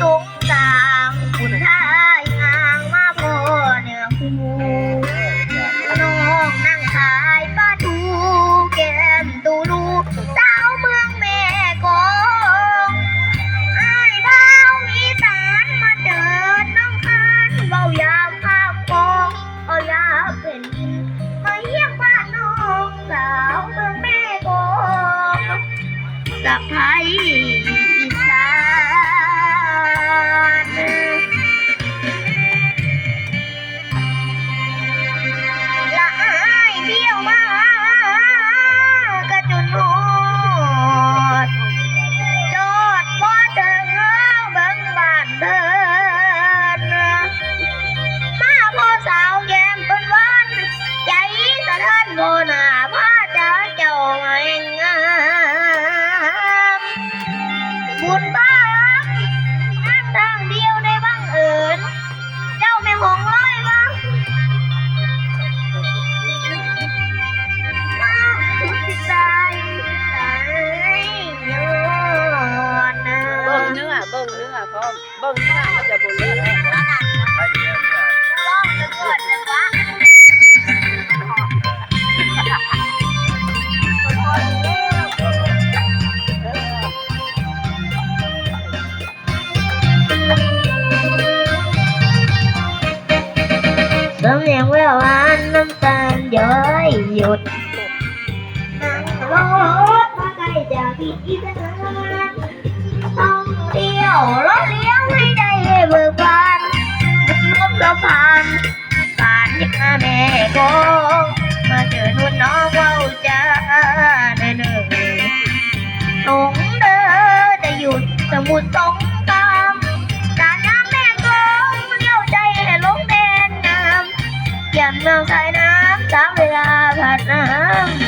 สงสารคุณทายงางมาพ่อเนื้อคู่น้องนั่งขายปลาทูแก้มตูลูสาวเมืองแม่กองไอ้ดาวอีสานมาเจอน้องคันเบายามภาพฟองเอายาเป็นดินมาเยี่ยมบ้านน้องสาวเมืองแม่กองสะพาย บิ่งเนื้อมันจะบ่เลือดร้องจะเกิดเลยวะสำเนียงแววหวานน้ำตาลย้อยหยุดนั่งรถมาใกล้จากที่อีสานต้อง เรถเลี้ยวให้ได้เบิกบานรถสะพานผ่านยังแม่กมาเจอนุ่นน้องเว้าจ้าเด้อเด้อตรงเด้อจะหยุดสมุดสงครามกาน้ำแม่กลงเลี้ยวใจให้ลงแดนน้ำยันเมืองสายน้ำตามเวลาผ่านน้ำ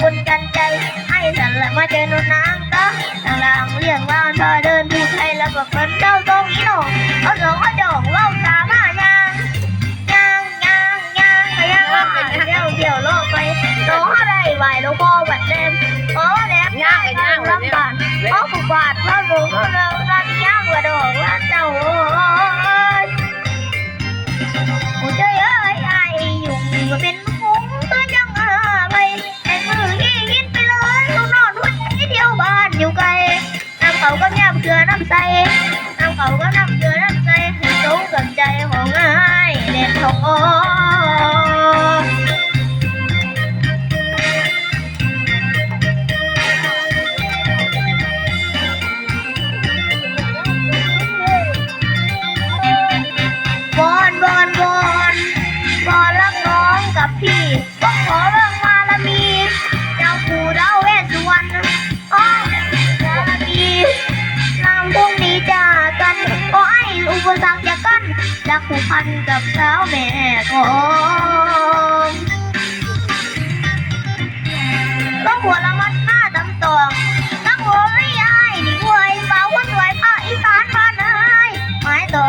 สานไทยปนกันใจ ให้สันละมาเจอหนุนางตาทางหลังเรียกว่าเธอเดินพูดไทยแล้วก็คนเจ้าตรงนี้หนองเอาหลงเอาดอกเล่าตามายางยางยางยางยางเดี๋ยวเดี๋ยวโลกไปโลอะไรไหวโลพ่อบัดเต็มโอ้แหลมย่างย่างลำบากโอ้ผูกบาดพระหลวงเราลันย่างกระดอกลันเจ้า ใสน้ำเขาก็น้ำเกลือน้ำใสให้ตรงกับใจของไอ้เด็ดทองวอนวอนวอนวอนรักน้องกับพี่ก็ขอรื่อ รักผูกพันกับสาวแม่ของต้องหัวละมัดหน้าตำตองตั้งหัวไม่ยายนี่หวยสาวคนสวยภาคอีสานบ้านนายหมายต่อ